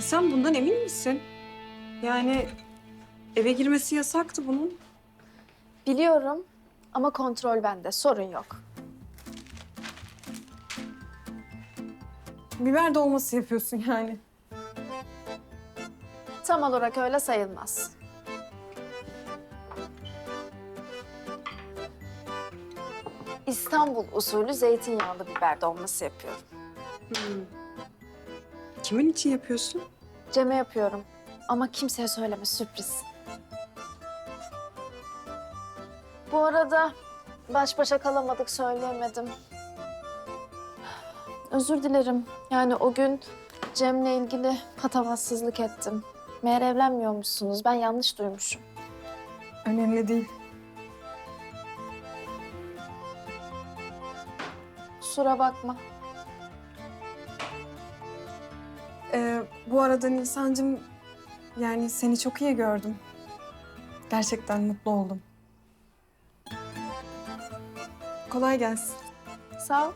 Sen bundan emin misin? Yani eve girmesi yasaktı bunun. Biliyorum ama kontrol bende. Sorun yok. Biber dolması yapıyorsun yani. Tam olarak öyle sayılmaz. İstanbul usulü zeytinyağlı biber dolması yapıyorum. Kimin için yapıyorsun? Cem'e yapıyorum ama kimseye söyleme sürpriz. Bu arada baş başa kalamadık söyleyemedim. Özür dilerim. Yani o gün Cem'le ilgili patavatsızlık ettim. Meğer evlenmiyormuşsunuz. Ben yanlış duymuşum. Önemli değil. Kusura bakma. Bu arada Nisan'cığım yani seni çok iyi gördüm. Gerçekten mutlu oldum. Kolay gelsin. Sağ ol.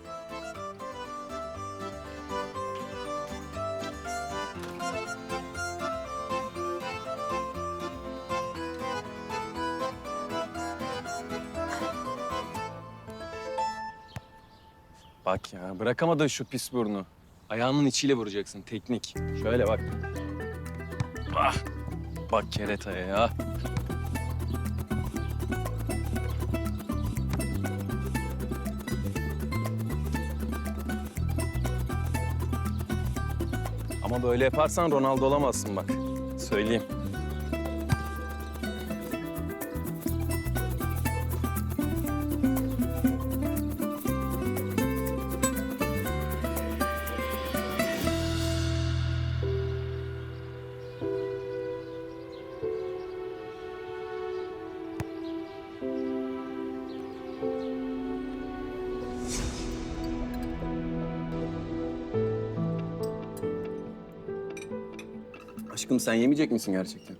Bak ya bırakamadın şu pis burnu. Ayağının içiyle vuracaksın teknik. Şöyle bak. Ah. Bak keretaya ya. Ama böyle yaparsan Ronaldo olamazsın bak. Söyleyeyim. Aşkım sen yemeyecek misin gerçekten?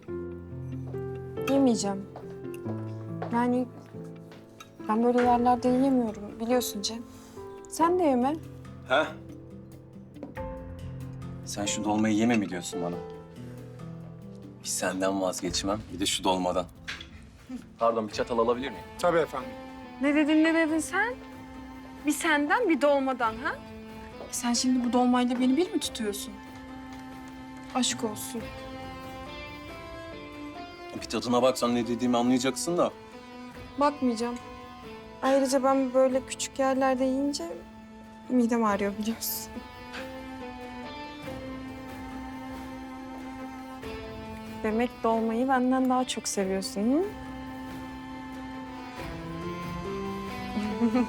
Yemeyeceğim. Yani ben böyle yerlerde yiyemiyorum biliyorsun Cem. Sen de yeme. Ha? Sen şu dolmayı yeme mi diyorsun bana? Bir senden vazgeçmem, bir de şu dolmadan. Pardon, bir çatal alabilir miyim? Tabii efendim. Ne dedin ne dedin sen? Bir senden bir dolmadan ha? Sen şimdi bu dolmayla beni bir mi tutuyorsun? Aşk olsun. Bir tadına baksan ne dediğimi anlayacaksın da. Bakmayacağım. Ayrıca ben böyle küçük yerlerde yiyince midem ağrıyor biliyorsun. Demek dolmayı benden daha çok seviyorsun hı?